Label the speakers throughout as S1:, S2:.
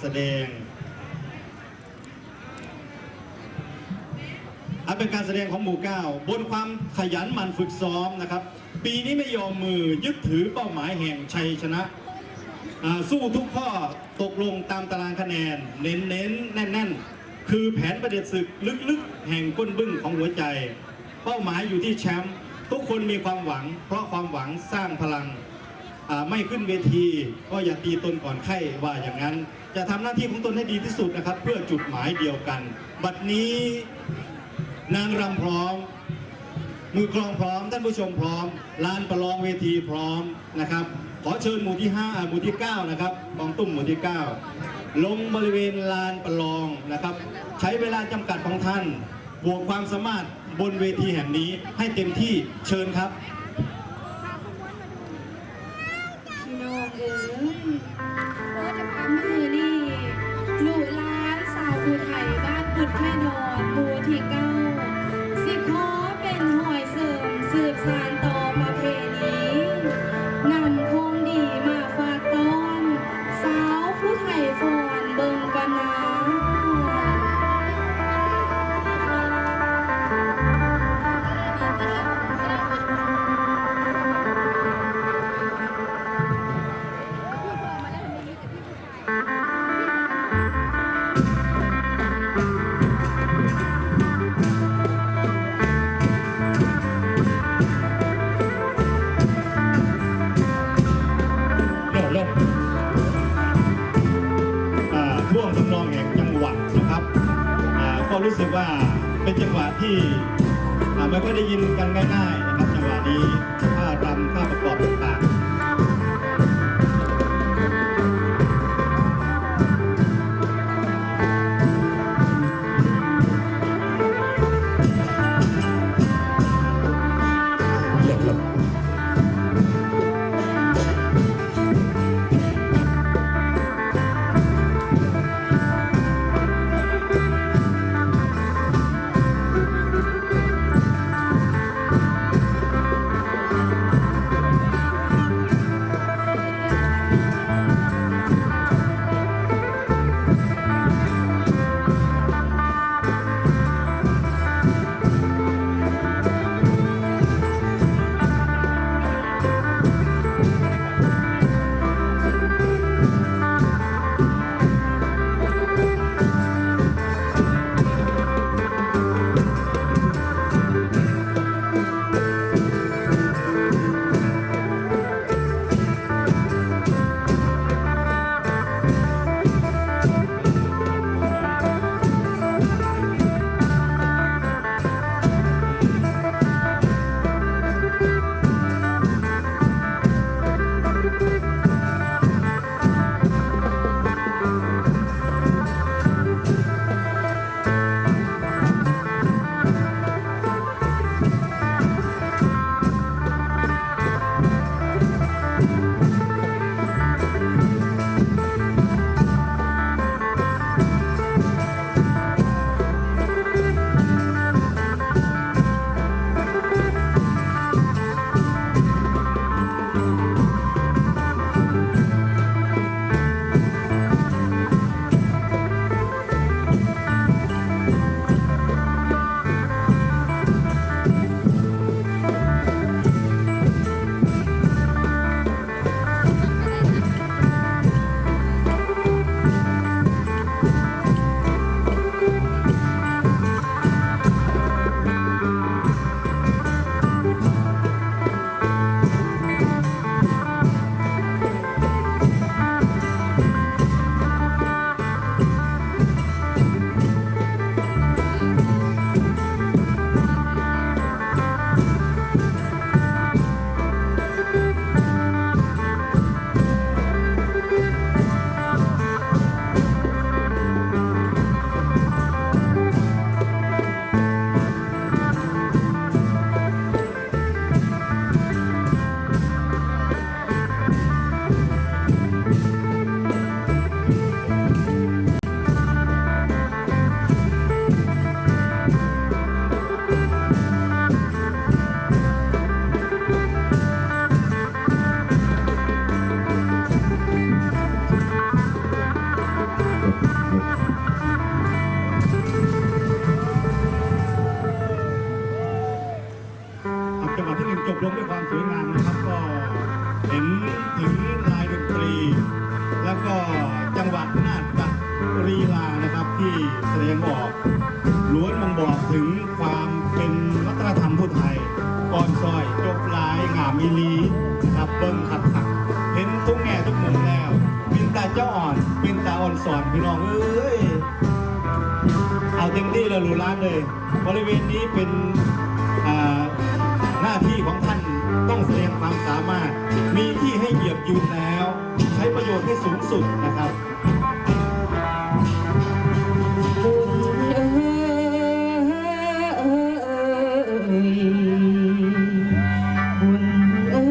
S1: แสดงอันเป็นการแสดงของหมู่เก้าบนความขยันหมั่นฝึกซ้อมนะครับ ปีนี้ไม่ยอมมือยึดถือเป้าหมายแห่งชัยชนะ สู้ทุกข้อตกลงตามตารางคะแนน เน้นเน้นๆแน่นแน่นๆคือแผนประเด็จศึกลึกๆ แห่งก้นบึ้งของหัวใจ เป้าหมายอยู่ที่แชมป์ทุกคนมีความหวัง เพราะความหวังสร้างพลังไม่ขึ้นเวที ก็อย่าตีตนก่อนไข้ว่าอย่างนั้น จะทำหน้าที่ของตนให้ดีที่สุดนะครับ เพื่อจุดหมายเดียวกัน บัดนี้นางรำพร้อม มือกลองพร้อม ท่านผู้ชมพร้อมลานประลองเวทีพร้อมนะครับ ขอเชิญหมู่ที่5อ่าหมู่ที่ 9 นะครับกองตุ้มหมู่ที่ 9 ลงบริเวณลานประลองนะครับ ใช้เวลาจำกัดของท่านบวกความสามารถบนเวทีแห่งนี้ให้เต็มที่เชิญครับ
S2: รู้สึกว่า
S1: เป็นจังหวะที่ไม่ค่อยได้ยินกันง่ายๆนะครับจังหวะนี้ท่ารำท่าประกอบต่างๆ จังหวะที่หนึ่งจบลงด้วยความสวยงามนะครับ ก็เห็นถึงลายดนตรี แล้วก็จังหวะนาฏรีลานะครับที่แสดงออกล้วนมันบอกถึงความเป็นวัฒนธรรมผู้ไทยอ่อนซอยจบลายงามอีลีนะครับเบิ้งขัดขักเห็นทุกแง่ทุกมุมแล้ว เป็นตาเจ้าอ่อนเป็นตาอ่อนสอนพี่น้องเอ้ยเอาเต็มที่เลยหรูร้านเลย บริเวณนี้เป็นอ่า หน้าที่ของท่านต้องแสดงความสามารถ มีที่ให้เหยียบยืนแล้ว ใช้ประโยชน์ให้สูงสุดนะครับ
S2: บุญเอ้ยบุญเอ้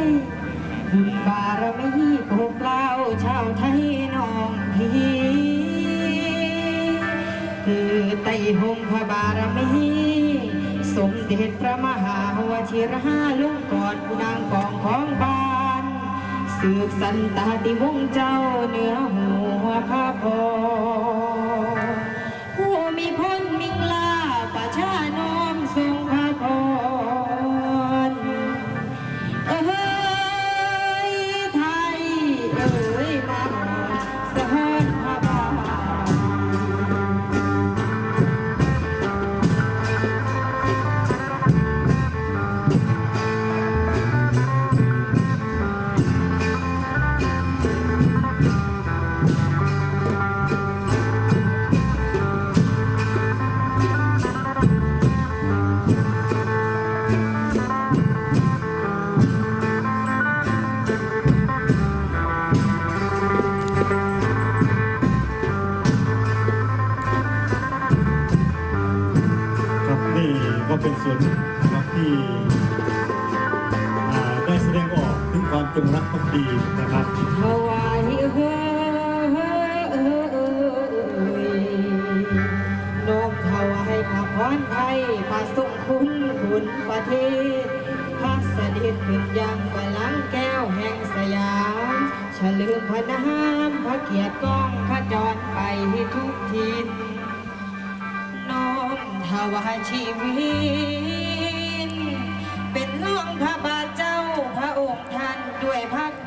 S2: ยบุญบารมีพวกเราชาวไทยน้องพี่คือไต่หงพระบารมี สมเด็จพระมหาวชิรหาลุงกอดผู้นางกองของบ้านสืบสันตาติวงเจ้าเหนือหัวพระพร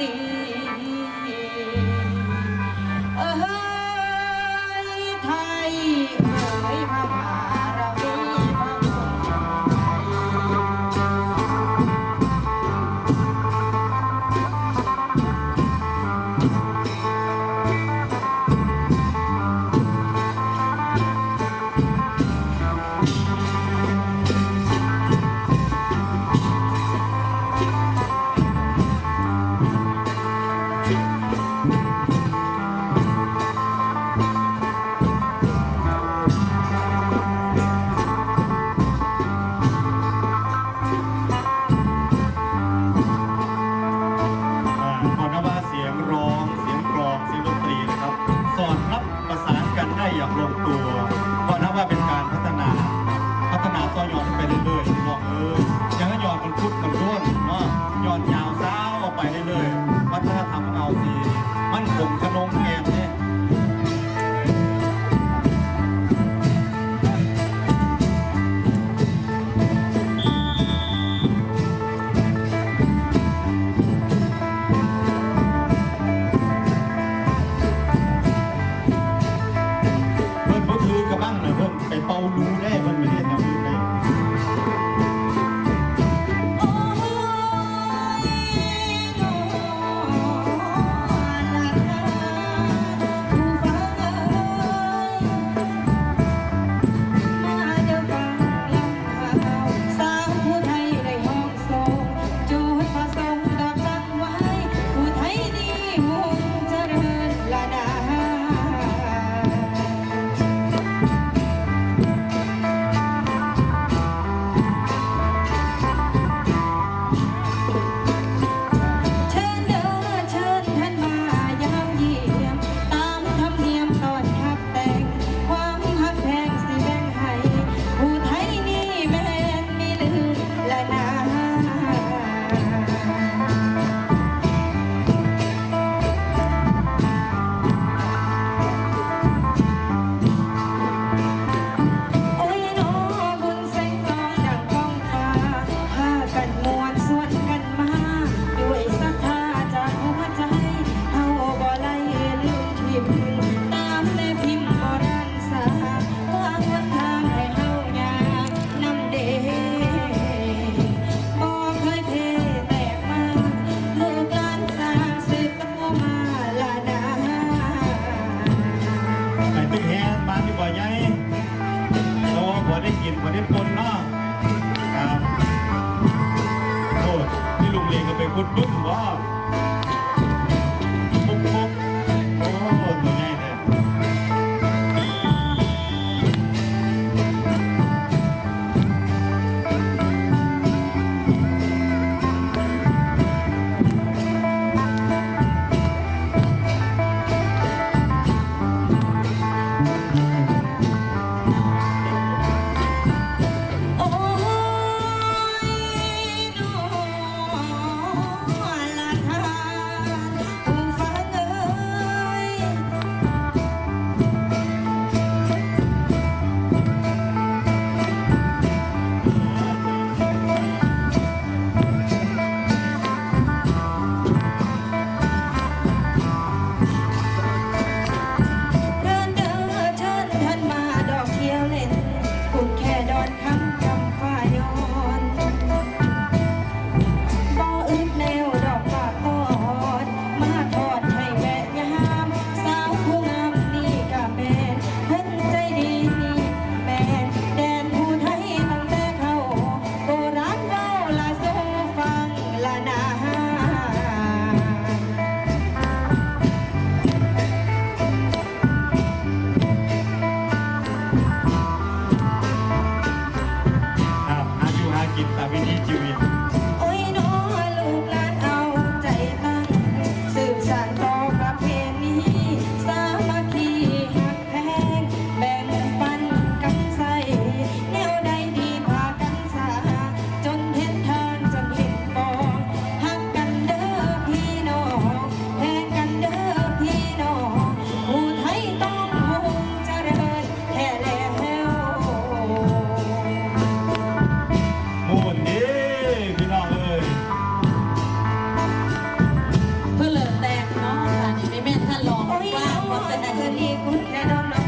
S1: ด้ నగరి కుండలో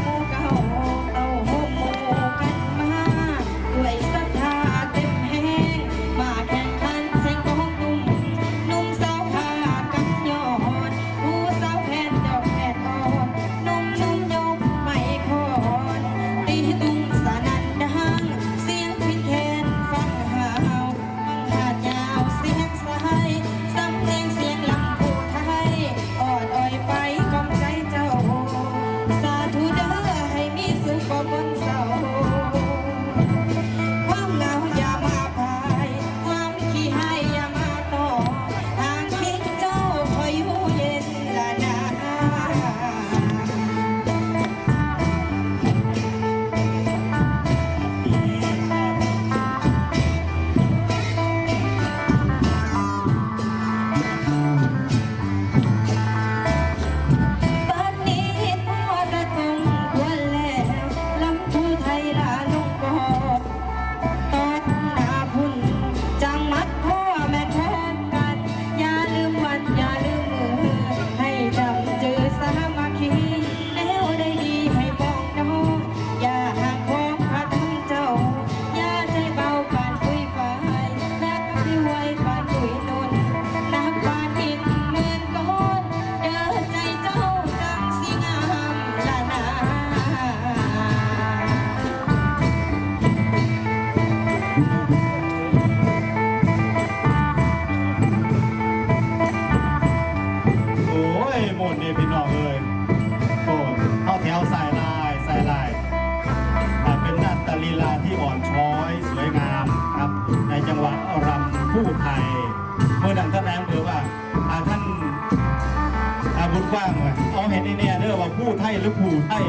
S1: มด
S2: เนี่ยพี่น้องเอ้ย
S1: โอ้เข้า
S3: แถ
S1: วสายลายสายลายเป็นนัตลีลาที่อ่อนช้อย สวยงามครับ ในจังหวะรำผู้ไทย เมื่อดังท่านแอมเภอว่าอาท่านอาบุญกว้างเลยเอาเห็นนี่เนี่ยเด้อว่าผู้ไทยหรือผู้ไทย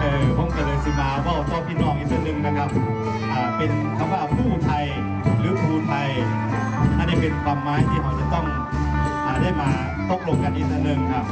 S1: เออผมก็เลยสิมาว่าต่อพี่น้องอีกสัวหนึ่งนะครับอ่าเป็นคำว่าผู้ไทยหรือผู้ไทย
S4: อัน
S1: นี้เป็นความ
S4: ห
S1: มายที่เราจะต้องได้
S4: มา ตกหลงกันอีก
S1: ทีหนึ่งครับ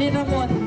S1: นนิรมนต์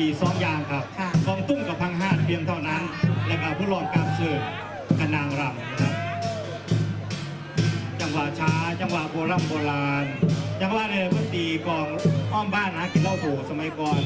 S1: ด
S4: น
S1: ตรี
S4: สองอย่างครั
S1: บ
S4: ค่ะ
S1: กองตุ้มกับพังหาดเพียงเท่านั้น แล้วก็ผู้รอดกราบซึ่งกับนางรำนะครับ จังหวะช้า จังหวะโบราณโบราณจังหวะเนี่ยเมื่อตีกลองอ้อมบ้านนะกินเหล้าโถสมัยก่อน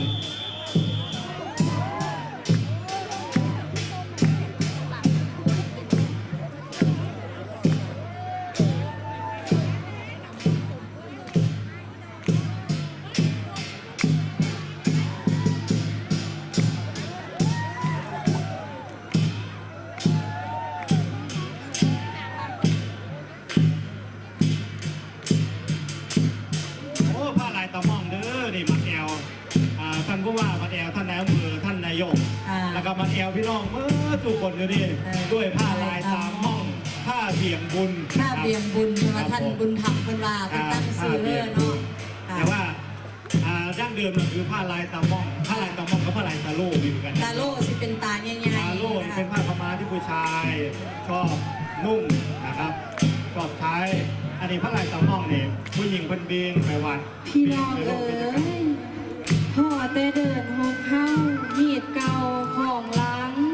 S1: คนอยู่นี่
S4: เออ
S1: ด้วยผ้าลายตาม่องผ้าเบี่ยงบุญ
S4: ถ้าเบียงบุญใช่ไหม
S1: ครับ
S4: ท่าน
S1: ผม
S4: บุญธรรมเป็นว่าเป็นตั้งซื้อเลยเนาะค่ะ
S1: แต่ว่าอ่าดั้งเดิมมันคือผ้าลายตาม่องผ้าลายตาม่องกับผ้าลายตาโล่มีเหมือนกัน
S4: ตาโล่สิเป็นตาใหญ่ๆ
S1: ตาโล่นี่
S4: นะคะ
S1: เป็นผ้าขาวม้าที่ผู้ชายชอบนุ่งนะครับชอบใช้อันนี้ผ้าลายตาม่องเนี่ยผู้หญิงเป็นเบียงไปวัด
S2: พี่น้อง
S1: ไป
S2: เอ๋
S1: ร่วมกิจกรรม
S2: ยพ่อแต่เดินหกเฮาหีดเก่าของหลังห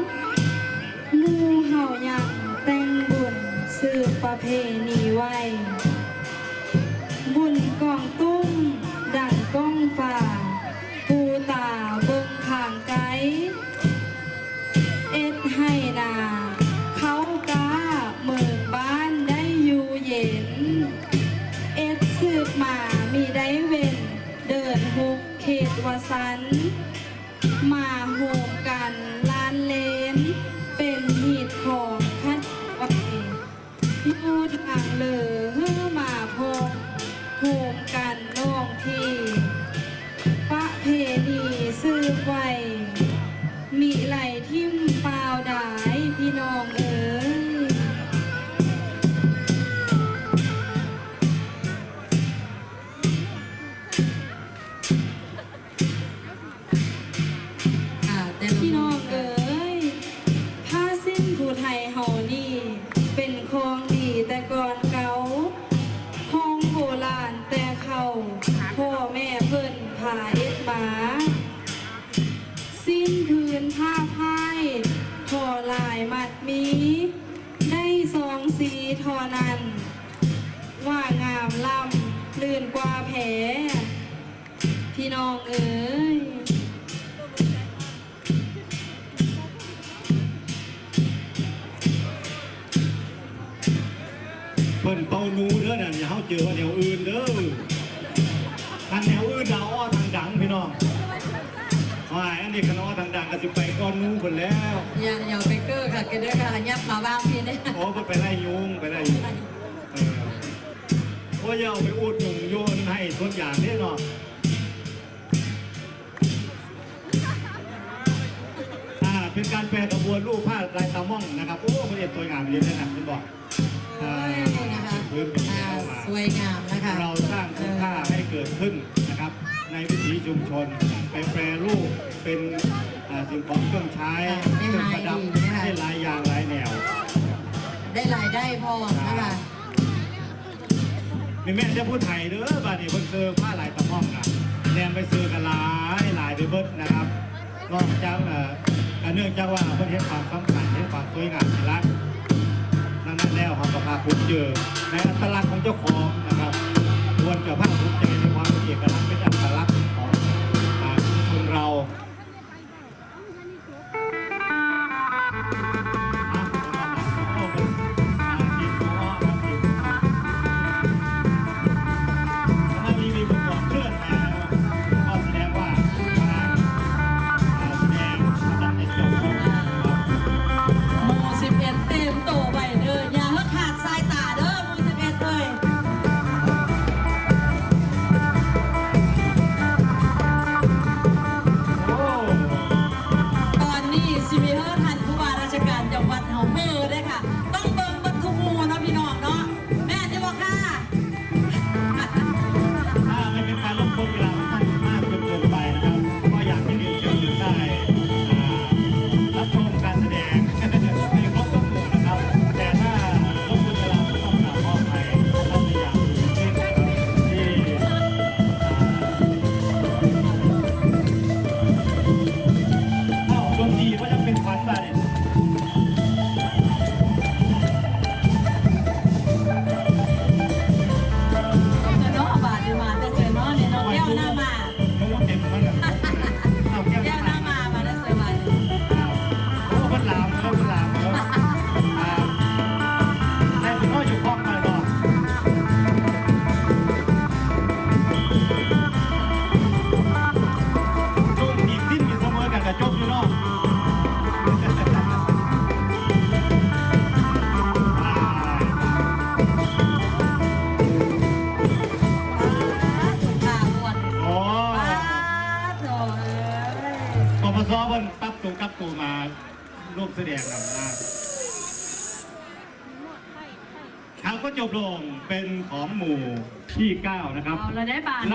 S2: มูเฮายังแต่งบุญสืบประเพณีไว้ บุญกองตุ้ม ดังก้องฝ่าปูตาเบิ่งข้างไกลเอ็ดให้นาเขากาเมืองบ้านได้อยู่เย็น เอ็ดสืบมามีได้เว้น เดินหุกเขตวสัน มาโหมกันลานเลน ผู้ทางเลอเฮือมาพงโหม ทอ
S4: ลา
S2: ยมัดมีได้สองสีทอนั้นว่างามล่ำลื่นกว่าแผลพี่น้องเอ๋ย
S1: เพิ่นเป่านูเด้อนั่นอย่าเฮาเจอว่าแนวอื่นเด้อทางแนวอื่นเราอ้อทางดังพี่น้อง ว่ายอันนี้คณะอ้อทางดังก็สิไปก้อนหนูเพิ่นแล้ว
S4: อย่าอย่าไปเก้อค่ะเกเด้อค่ะยับมาบ้างพี่เนี่ย
S1: โอ้เพิ่นไปไล่ยุงไปไล่ยุงเออโอ้ยเอาไปอุดยุงโยนให้ทุกอย่างนี่เนาะอ่าเป็นการแปลกระบวนรูปผ้าลายตาม่องนะครับโอ้มันเอ็ดสวยงามเลยนะครับคุณบอก
S4: โอ้ยนะคะ
S1: พื้นเป็นแน
S4: อ่าว
S1: มา
S4: สวยงามนะคะ
S1: เราสร้างคุณค่าให้เกิดขึ้นนะครับ ในวิถีชุมชน ไปแปรรูปเป็นอ่าสิ่งของเครื่องใช้เครื่องประดับให้หลายอย่างหลายแนว
S4: ได้รายได้พอนะคะ
S1: มีแม่จะพูดไทยเด้อบ้านนี้คนซื้อผ้าลายตะม่อมนะแนมไปซื้อกันหลายหลายไปเบิดนะครับนอกจากเอ่ออ่าเนื่องจากว่าเพิ่นเห็นความสำคัญเห็นความสวยงามในรักดังนั้นแล้วเขาก็พาคุณเจอในอัตลักษณ์ของเจ้าของนะครับควรจะภาคภูมิใจในความเป็นเอกลักษณ์เป็นอัตลักษณ์ เรา
S4: ได้บา
S1: ท
S4: เ